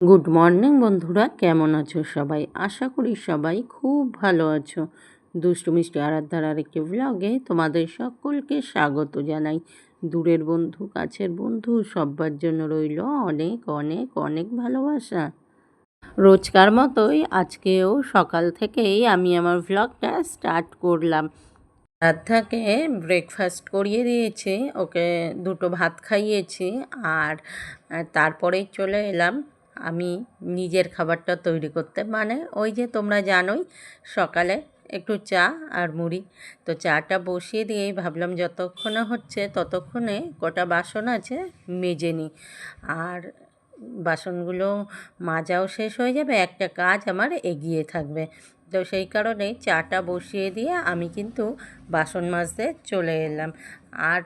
Good morning বন্ধুরা। কেমন আছো সবাই? আশা করি সবাই খুব ভালো আছো। দুষ্টু মিষ্টি আরাধ্যার আরেকটি ব্লগে তোমাদের সকলকে স্বাগত জানাই। দূরের বন্ধু, কাছের বন্ধু সবার জন্য রইল অনেক অনেক অনেক ভালোবাসা। রোজকার মতোই আজকেও সকাল থেকেই আমি আমার ভ্লগটা স্টার্ট করলাম। আরাধ্যাকে ব্রেকফাস্ট করিয়ে দিয়েছি, ওকে দুটো ভাত খাইয়েছি আর তারপরেই চলে এলাম আমি নিজের খাবারটা তৈরি করতে মানে ওই যে তোমরা জানোই সকালে একটু চা আর মুড়ি। তো চাটা বসিয়ে দিয়েই ভাবলাম যতক্ষণে হচ্ছে ততক্ষণে কটা বাসন আছে মেজে নিই। আর বাসনগুলো মাজাও শেষ হয়ে যাবে, একটা কাজ আমার এগিয়ে থাকবে। তো সেই কারণে চাটা বসিয়ে দিয়ে আমি কিন্তু বাসন মাজতে চলে এলাম। আর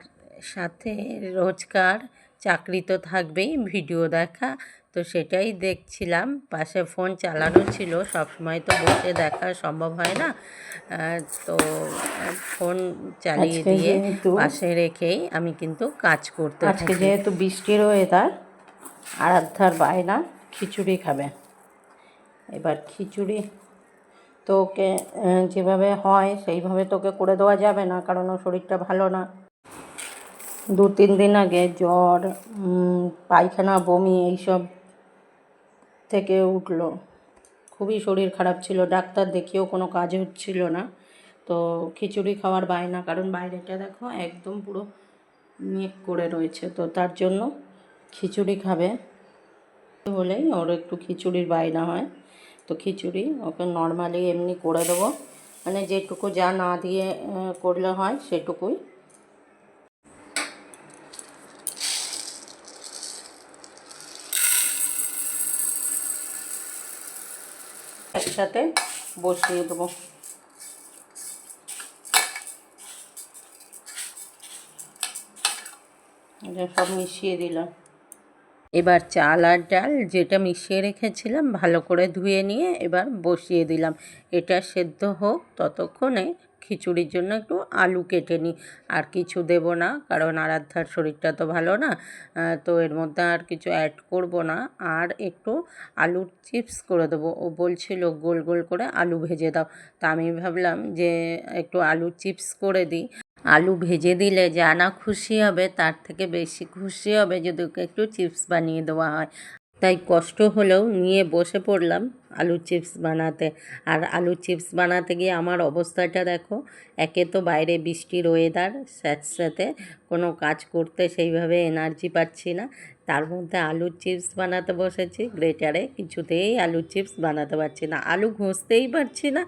সাথে রোজকার চাকরি তো থাকবেই, ভিডিও দেখা তো সেটাই দেখছিলাম। পাশে ফোন চালানো ছিল সবসময় তো বসে দেখা সম্ভব হয় না। তো ফোন চালিয়ে দিয়ে পাশে রেখেই আমি কিন্তু কাজ করতে আজকে যেহেতু বৃষ্টির ওয়েদার আরাধ্যার বায়না খিচুড়ি খাবে। এবার খিচুড়ি তো ওকে যেভাবে হয় সেইভাবে তোকে করে দেওয়া যাবে না কারণ ওর শরীরটা ভালো না। দু তিন দিন আগে জ্বর পায়খানা বমি এইসব থেকে উঠল। খুবই শরীর খারাপ ছিল, ডাক্তার দেখিয়েও কোনো কাজ হচ্ছিল না। তো খিচুড়ি খাওয়ার বায়না, কারণ বাইরেটা দেখো একদম পুরো মেঘ করে রয়েছে, তো তার জন্য খিচুড়ি খাবে হলেই ওর একটু খিচুড়ির বায়না হয়। তো খিচুড়ি ওকে নর্মালি এমনি করে দেবো। মানে যেটুকু যা না দিয়ে করলে হয় সেটুকুই। একসাথে বসিয়ে দেবো। এটা সব মিশিয়ে দিলাম। এবার চাল আর ডাল যেটা মিশিয়ে রেখেছিলাম ভালো করে ধুয়ে নিয়ে এবার বসিয়ে দিলাম। এটা সেদ্ধ হোক ততক্ষণে খিচুড়ির জন্য একটু আলু কেটে নিই। আর কিছু দেব না, কারণ আরাধ্যার শরীরটা তো ভালো না তো এর মধ্যে আর কিছু অ্যাড করব না। আর একটু আলুর চিপস করে দেবো। ও বলছিল, গোল গোল করে আলু ভেজে দাও। তা আমি ভাবলাম যে একটু আলুর চিপস করে দিই। আলু ভেজে দিলে যা না খুশি হবে, তার থেকে বেশি খুশি হবে যদি ওকে একটু চিপস বানিয়ে দেওয়া হয়। তাই কষ্ট হলেও নিয়ে বসে পড়লাম আলুর চিপস বানাতে। আর আলুর চিপস বানাতে গিয়ে আমার অবস্থাটা দেখো, একে তো বাইরে বৃষ্টির ওয়েদার স্যাঁতস্যাঁতে কোনো কাজ করতে সেইভাবে এনার্জি পাচ্ছি না। তার মধ্যে আলুর চিপস বানাতে বসেছি গ্রেটারে কিছুতেই আলুর চিপস বানাতে পারছি না। আলু ঘষতেই পারছি না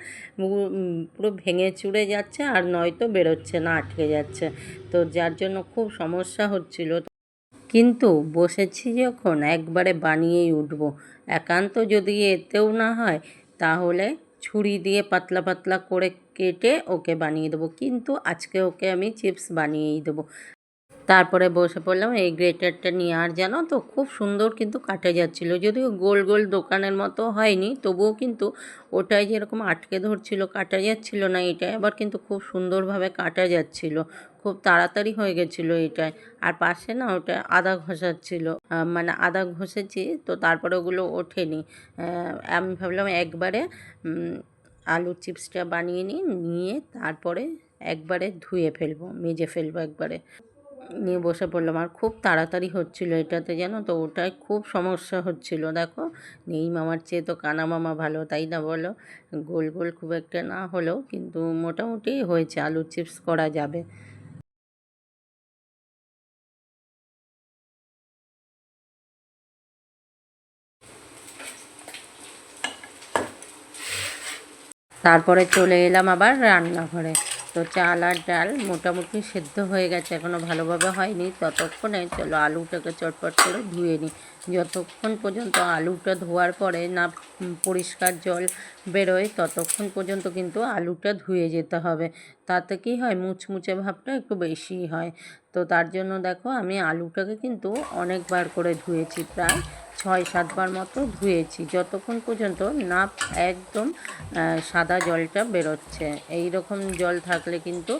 পুরো ভেঙে চুড়ে যাচ্ছে আর নয়তো বেরোচ্ছে না, আটকে যাচ্ছে। তো যার জন্য খুব সমস্যা হচ্ছিল। কিন্তু বসেছি যখন একবারে বানিয়েই উঠব। একান্ত যদি এতেও না হয়, তাহলে ছুরি দিয়ে পাতলা পাতলা করে কেটে ওকে বানিয়ে দেবো। কিন্তু আজকে ওকে আমি চিপস বানিয়েই দেবো। তারপরে বসে পড়লাম, এই গ্রেটারটা নিয়ে আর জানো তো খুব সুন্দর কিন্তু কাটে যাচ্ছিল। যদিও গোল গোল দোকানের মতো হয়নি, তবুও কিন্তু ওটাই যেরকম আটকে ধরছিল কাটা যাচ্ছিল না এটাই, আবার কিন্তু খুব সুন্দরভাবে কাটা যাচ্ছিল। খুব তাড়াতাড়ি হয়ে গেছিল এটায় আর পাশে না ওটা আদা ঘষাচ্ছিল। মানে আদা ঘষেছি, তো তারপরে ওগুলো ওঠেনি। আমি ভাবলাম একবারে আলুর চিপসটা বানিয়ে নিই, নিয়ে তারপরে একবারে ধুয়ে ফেলব, মেজে ফেলব একবারে। নিয়ে বসে পড়লাম। আর খুব তাড়াতাড়ি হচ্ছিল এটাতে, জানো তো? ওটাই খুব সমস্যা হচ্ছিল, দেখো? নেই মামার চেয়ে তো কানা মামা ভালো, তাই না বলো? গোল গোল খুব একটা না হলেও কিন্তু মোটামুটি হয়েছে, আলুর চিপস করা যাবে। তারপরে চলে এলাম আবার রান্নাঘরে। তো চাল আর ডাল মোটামুটি সেদ্ধ হয়ে গেছে এখনও ভালোভাবে হয়নি। ততক্ষণে চলো আলুটাকে চটপট করে ধুয়ে নিই। যতক্ষণ পর্যন্ত আলুটা ধোয়ার পরে না পরিষ্কার জল বেরোয়, ততক্ষণ পর্যন্ত কিন্তু আলুটা ধুয়ে যেতে হবে। তাতে কি হয়? মুচমুচে ভাবটা একটু বেশি হয়। তো তার জন্য দেখো, আমি আলুটাকে কিন্তু অনেকবার করে ধুয়েছি, প্রায় ছয়, সাতবার মতো ধুয়েছি। যতক্ষণ পর্যন্ত না একদম সাদা জলটা বেরোচ্ছে। এই রকম জল থাকলে কিন্তু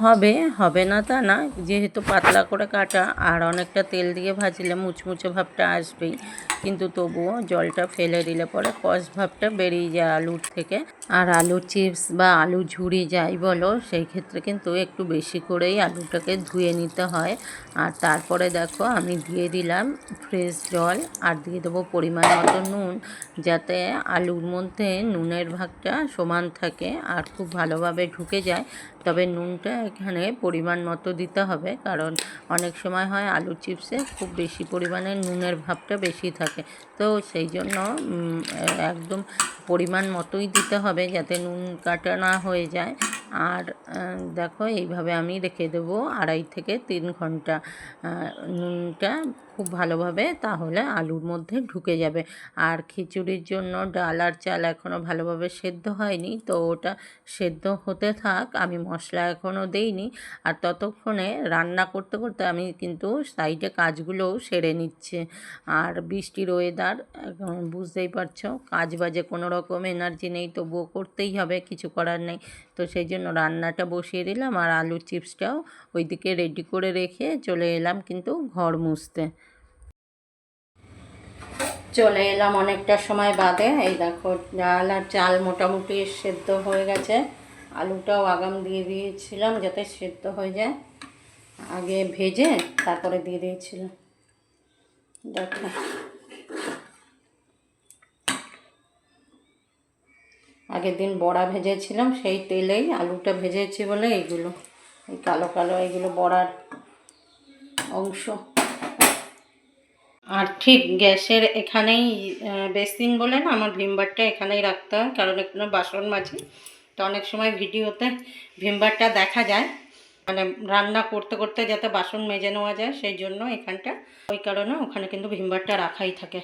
হবে হবে না তা না। যেহেতু পাতলা করে কাটা, আর অনেকটা তেল দিয়ে ভাজলে মুচমুচে ভাবটা আসবেই। কিন্তু তবুও জলটা ফেলে দিলে পরে কষ ভাবটা বেরিয়ে যায় আলুর থেকে। আর আলু চিপস বা আলু ঝুড়ি যাই বলো, সেই ক্ষেত্রে কিন্তু একটু বেশি করেই আলুটাকে ধুয়ে নিতে হয়। আর তারপরে দেখো, আমি দিয়ে দিলাম ফ্রেশ জল, আর দিয়ে দেবো পরিমাণ মতো নুন, যাতে আলুর মধ্যে নুনের ভাগটা সমান থাকে আর খুব ভালোভাবে ঢুকে যায়। তবে নুনটা এখানে পরিমাণ মতো দিতে হবে, কারণ অনেক সময় হয় আলু চিপসে খুব বেশি পরিমাণে নুনের ভাবটা বেশি থাকে। তো সেই জন্য একদম পরিমাণ মতোই দিতে হবে যাতে নুন কাটা না হয়ে যায়। আর দেখো এইভাবে আমি রেখে দেবো আড়াই থেকে তিন ঘণ্টা নুনটা খুব ভালোভাবে তাহলে আলুর মধ্যে ঢুকে যাবে। আর খিচুড়ির জন্য ডাল আর চাল এখনও ভালোভাবে সেদ্ধ হয়নি, তো ওটা সেদ্ধ হতে থাক। আমি মশলা এখনও দেইনি। আর ততক্ষণে রান্না করতে করতে আমি কিন্তু সাইডে কাজগুলোও সেরে নিচ্ছে। আর বৃষ্টির ওয়েদার বুঝতেই পারছ, কাজ বাজে কোনো রকম এনার্জি নেই, তবুও করতেই হবে, কিছু করার নেই। তো সেই জন্য রান্নাটা বসিয়ে দিলাম আর আলুর চিপসটাও ওইদিকে রেডি করে রেখে চলে এলাম কিন্তু ঘর মুছতে। চলে এলাম অনেকটা সময় বাদে, এই দেখো ডাল আর চাল মোটামুটি সেদ্ধ হয়ে গেছে। আলুটাও আগাম দিয়ে দিয়েছিলাম যাতে সেদ্ধ হয়ে যায়। আগে ভেজে তারপরে দিয়ে দিয়েছিলাম। দেখো। আগের দিন বড়া ভেজেছিলাম, সেই তেলেই আলুটা ভেজেছি বলে এইগুলো, এই কালো কালো এইগুলো বড়ার অংশ। আর ঠিক গ্যাসের এখানেই বেসিন বলে না, আমার ভিমবারটা এখানেই রাখতে হয়, কারণ এখানে বাসন মাঝি তো অনেক সময় ভিডিওতে ভিমবারটা দেখা যায়। মানে রান্না করতে করতে যাতে বাসন মেজে নেওয়া যায়, সেই জন্য এখানটা, ওই কারণে ওখানে কিন্তু ভিমবারটা রাখাই থাকে।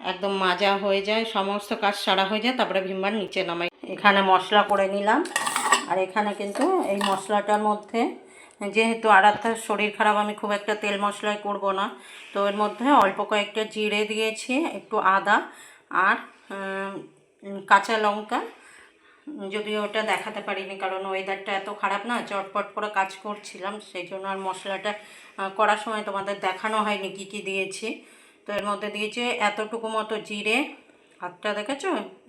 একদম মাজা হয়ে যায়, সমস্ত কাজ সারা হয়ে যায়, তারপরে ভিমবার নিচে নামাই। এখানে মশলা করে নিলাম। আর এখানে কিন্তু এই মশলাটার মধ্যে, যেহেতু আরাত্তার শরীর খারাপ, আমি খুব একটা তেল মশলায় করব না, তো এর মধ্যে অল্প কয়েকটা জিরে দিয়েছি, একটু আদা আর কাঁচা লঙ্কা। যদিও ওটা দেখাতে পারিনি, কারণ ওয়েদারটা এত খারাপ না, চটপট করে কাজ করছিলাম, সেই জন্য আর মশলাটা করার সময় তোমাদের দেখানো হয়নি কী কী দিয়েছি। তো এর মধ্যে দিয়েছে এতটুকু মতো জিরে, হাতটা দেখেছ?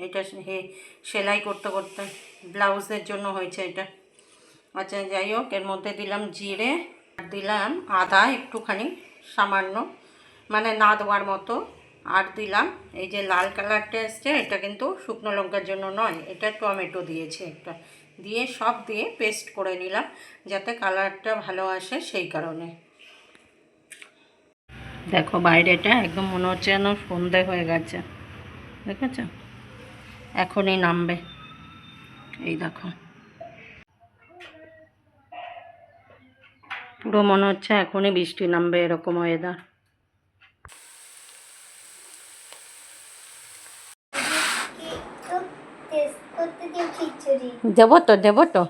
এটা হে, সেলাই করতে করতে, ব্লাউজের জন্য হয়েছে এটা। আচ্ছা যাই হোক, এর মধ্যে দিলাম জিরে, আর দিলাম আদা একটুখানি সামান্য মানে না দেওয়ার মতো। আর দিলাম এই যে লাল কালারটা এসছে, এটা কিন্তু শুকনো লঙ্কার জন্য নয়, এটা টমেটো দিয়েছে একটা। দিয়ে সব দিয়ে পেস্ট করে নিলাম, যাতে কালারটা ভালো আসে সেই কারণে। দেখো বাইরেটা একদম মনে হচ্ছে যেন সন্ধে হয়ে গেছে। দেখেছ? এখনই নামবে। এই দেখো। পুরো মনে হচ্ছে এখনই বৃষ্টি নামবে এরকম ওয়েদার দেবো তো দেবো তো।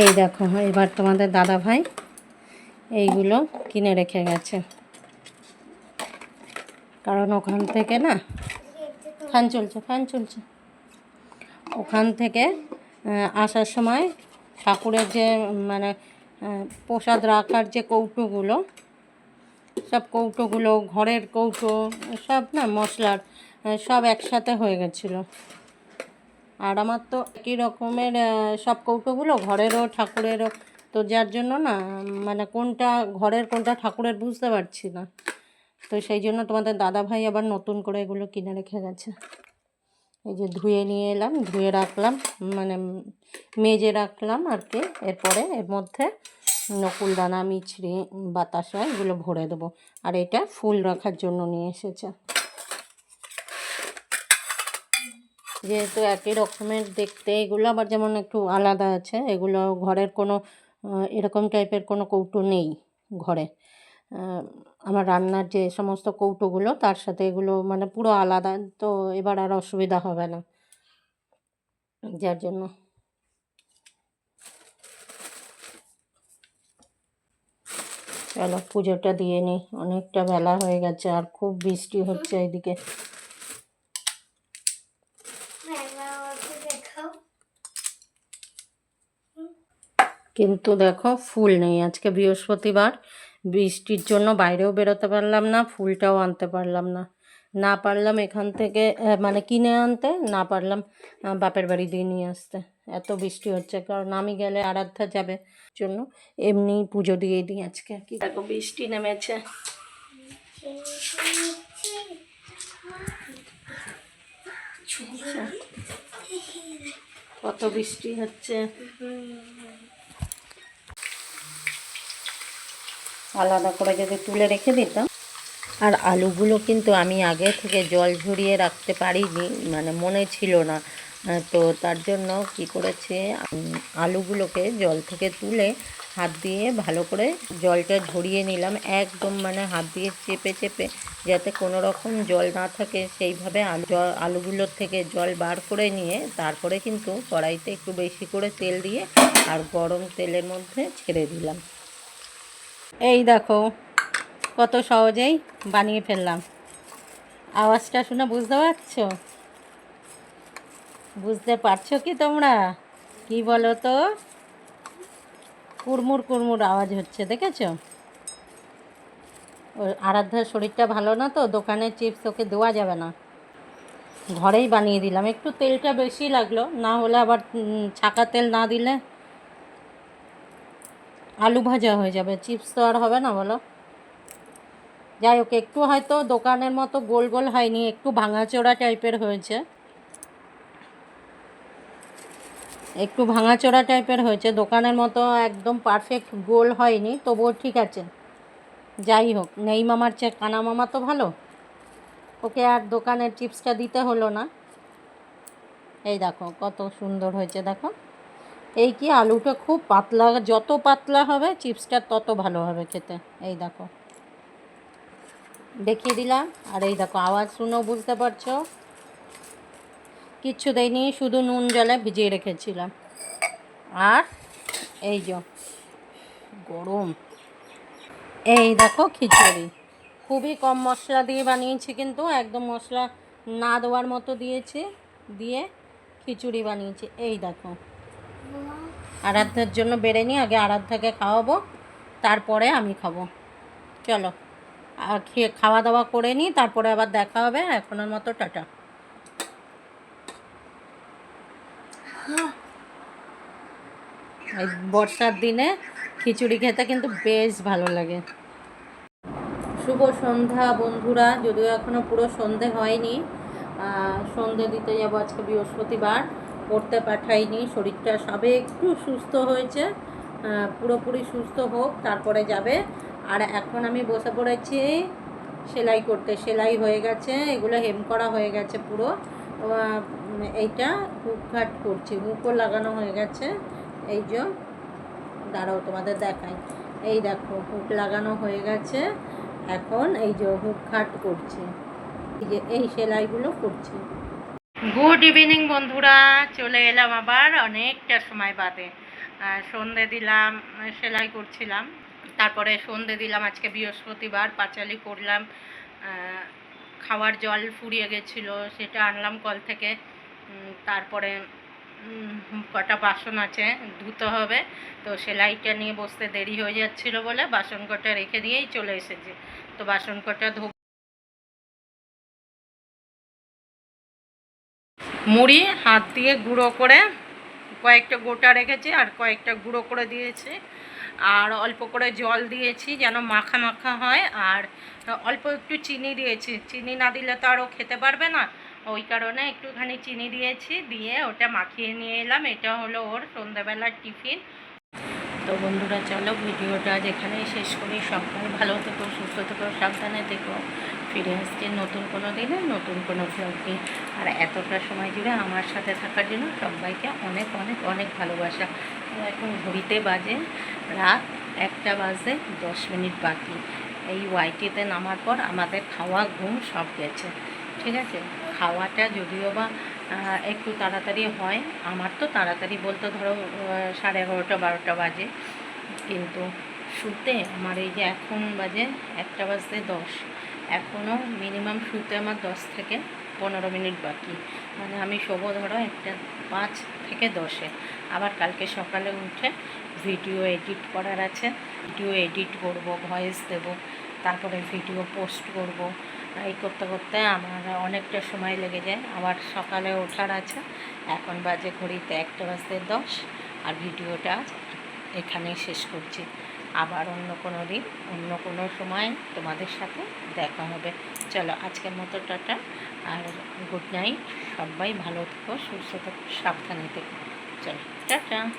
এই দেখো, এবার তোমাদের দাদা ভাই এইগুলো কিনে রেখে গেছে। কারণ ওখান থেকে না, ফ্যান চলছে ফ্যান চলছে। ওখান থেকে আসার সময় ঠাকুরের যে মানে প্রসাদ রাখার যে কৌটোগুলো, সব কৌটোগুলো, ঘরের কৌটো, সব না মশলার সব একসাথে হয়ে গেছিল। আর আমার তো একই রকমের সব কৌটোগুলো ঘরেরও, ঠাকুরেরও তো যার জন্য না মানে কোনটা ঘরের কোনটা ঠাকুরের বুঝতে পারছি না। তো সেই জন্য তোমাদের দাদা ভাই আবার নতুন করে এগুলো কিনে রেখে গেছে। এই যে ধুয়ে নিয়ে এলাম, ধুয়ে রাখলাম মানে মেজে রাখলাম আর কি। এরপরে এর মধ্যে নকুলদানা, মিছরি, বাতাসা এগুলো ভরে দেবো। আর এটা ফুল রাখার জন্য নিয়ে এসেছে। যেহেতু একই রকমের দেখতে, এগুলো আবার যেমন একটু আলাদা আছে, এগুলো ঘরের কোনো এরকম টাইপের কোনো কৌটো নেই ঘরে। আমার রান্নার যে সমস্ত কৌটোগুলো, তার সাথে এগুলো মানে পুরো আলাদা, তো এবার আর অসুবিধা হবে না। যার জন্য। চলো, পুজোটা দিয়ে নিই অনেকটা বেলা হয়ে গেছে, আর খুব বৃষ্টি হচ্ছে এদিকে কিন্তু দেখো ফুল নেই। আজকে বৃহস্পতিবার, বৃষ্টির জন্য বাইরেও বেরোতে পারলাম না, ফুলটাও আনতে পারলাম না। না পারলাম এখান থেকে মানে কিনে আনতে, না পারলাম বাপের বাড়ি দিয়ে নিয়ে আসতে। এত বৃষ্টি হচ্ছে, কারণ আমি গেলে আরাধ্যা যাবে জন্য, এমনি পুজো দিয়ে দিই আজকে। কি দেখো, বৃষ্টি নেমেছে। কত বৃষ্টি হচ্ছে। আলাদা করে যদি তুলে রেখে দিতাম। আর আলুগুলো কিন্তু আমি আগে থেকে জল ঝরিয়ে রাখতে পারিনি মানে মনে ছিল না। তো তার জন্য কি করেছে আলুগুলোকে জল থেকে তুলে হাত দিয়ে ভালো করে জলটা ঝরিয়ে নিলাম, একদম মানে হাত দিয়ে চেপে চেপে, যাতে কোনো রকম জল না থাকে। সেইভাবে আলু আলুগুলোর থেকে জল বার করে নিয়ে তারপরে কিন্তু কড়াইতে একটু বেশি করে তেল দিয়ে আর গরম তেলের মধ্যে ছেড়ে দিলাম। এই দেখো, কত সহজেই বানিয়ে ফেললাম। আওয়াজটা শুনে বুঝতে পারছ? বুঝতে পারছ কি তোমরা? কি বলো তো? কুড়মুড় কুড়মুড় আওয়াজ হচ্ছে, দেখেছ? আরাধ্যার শরীরটা ভালো না তো, দোকানের চিপস ওকে দেওয়া যাবে না। ঘরেই বানিয়ে দিলাম, একটু তেলটা বেশি লাগল, না হলে আবার ছাকা তেল না দিলে আলু ভাজা হয়ে যাবে। চিপস তো আর হবে না বলো। যাই হোক, একটু হয়তো দোকানের মতো গোল গোল হয়নি, একটু ভাঙাচোরা টাইপের হয়েছে। একটু ভাঙাচোরা টাইপের হয়েছে, দোকানের মতো একদম পারফেক্ট গোল হয়নি, তবুও ঠিক আছে। যাই হোক, নেই মামার চেয়ে কানা মামা তো ভালো। ওকে আর দোকানের চিপসটা দিতে হলো না। এই দেখো, কত সুন্দর হয়েছে, দেখো। এই কি আলুটা খুব পাতলা, যত পাতলা হবে চিপসটা তত ভালো হবে খেতে। এই দেখো। দেখিয়ে দিলাম। আর এই দেখো, আওয়াজ শুনেও বুঝতে পারছ? কিচ্ছু দেয়নি শুধু নুন জলে ভিজিয়ে রেখেছিলাম। আর এই যে, গরম। এই দেখো খিচুড়ি। খুবই কম মশলা দিয়ে বানিয়েছি কিন্তু, একদম মশলা না দেওয়ার মতো দিয়েছি, দিয়ে খিচুড়ি বানিয়েছি। এই দেখো। আরাধ্যার জন্য বেড়ে নিই, আগে আরাধ্যাকে খাওয়াবো, তারপরে আমি খাব। চলো খেয়ে খাওয়া দাওয়া করে নিই, তারপরে আবার দেখা হবে। এখনের মতো টাটা। বর্ষার দিনে খিচুড়ি খেতে কিন্তু বেশ ভালো লাগে। শুভ সন্ধ্যা বন্ধুরা, যদিও এখনও পুরো সন্ধে হয়নি সন্ধে দিতে যাব আজকে বৃহস্পতিবার। পড়তে পাঠাইনি, শরীরটা সবে একটু সুস্থ হয়েছে পুরোপুরি সুস্থ হোক, তারপরে যাবে। আর এখন আমি বসে পড়েছি সেলাই করতে, সেলাই হয়ে গেছে, এগুলো হেম করা হয়ে গেছে পুরো। এইটা হুক ঘাট করছি হুকও লাগানো হয়ে গেছে, এই যে, দাঁড়াও তোমাদের দেখাই। এই দেখো হুক লাগানো হয়ে গেছে, এখন এই যে হুক খাট করছি, এই যে, এই সেলাইগুলো করছি। গুড ইভিনিং বন্ধুরা। চলে এলাম আবার অনেকটা সময় বাদে। সন্ধে দিলাম, সেলাই করছিলাম। তারপরে সন্ধে দিলাম, আজকে বৃহস্পতিবার, পাঁচালি করলাম খাওয়ার জল ফুরিয়ে গেছিল, সেটা আনলাম কল থেকে। তারপরে কটা বাসন আছে, ধুতে হবে। তো সেলাইটা নিয়ে বসতে দেরি হয়ে যাচ্ছিল বলে বাসন কটা রেখে দিয়েই চলে এসেছে। তো বাসন কটা ধো মুড়ি, হাত দিয়ে গুঁড়ো করে কয়েকটা গোটা রেখেছি আর কয়েকটা গুঁড়ো করে দিয়েছি। আর অল্প করে জল দিয়েছি যেন মাখা মাখা হয়। আর অল্প একটু চিনি দিয়েছি। চিনি না দিলে তো আরও খেতে পারবে না। ওই কারণে একটুখানি চিনি দিয়েছি, দিয়ে ওটা মাখিয়ে নিয়ে এলাম। এটা হলো ওর সন্ধ্যাবেলার টিফিন। তো বন্ধুরা, চলো ভিডিওটা যেখানেই শেষ করি। সবাই ভালো থেকো, সুস্থ থেকো, সাবধানে থেকো। ফিরে আসছি নতুন কোনো দিনে, নতুন কোনো ব্লগে আর এতটা সময় জুড়ে আমার সাথে থাকার জন্য সবাইকে অনেক অনেক অনেক ভালোবাসা। এখন ঘড়িতে বাজে রাত একটা বাজে দশ মিনিট বাকি। এই ওয়াইটিতে নামার পর আমাদের খাওয়া, ঘুম সব গেছে। ঠিক আছে? খাওয়াটা যদিও বা একটু তাড়াতাড়ি হয়, আমার তো তাড়াতাড়ি বলতে ধরো সাড়ে এগারোটা, বারোটা বাজে। কিন্তু শুতে আমার এই যে এখন বাজে একটা বাজতে দশ। এখনও মিনিমাম শুতে আমার দশ থেকে পনেরো মিনিট বাকি। মানে আমি শোবো ধরো একটা পাঁচ থেকে দশে। আবার কালকে সকালে উঠে ভিডিও এডিট করার আছে। ভিডিও এডিট করব ভয়েস দেব, তারপরে ভিডিও পোস্ট করব। এই করতে করতে আমার অনেকটা সময় লেগে যায়। আবার সকালে ওঠার আছে। এখন বাজে ঘড়িতে একটা বাজতে দশ। আর ভিডিওটা এখানেই শেষ করছি। আবার অন্য কোনো দিন, অন্য কোনো সময় তোমাদের সাথে দেখা হবে। চলো, আজকের মতো টাটা আর গুড নাইট। সবাই ভালো থেকো, সুস্থ থেকো, সাবধানে থেকো। চলো, টাটা।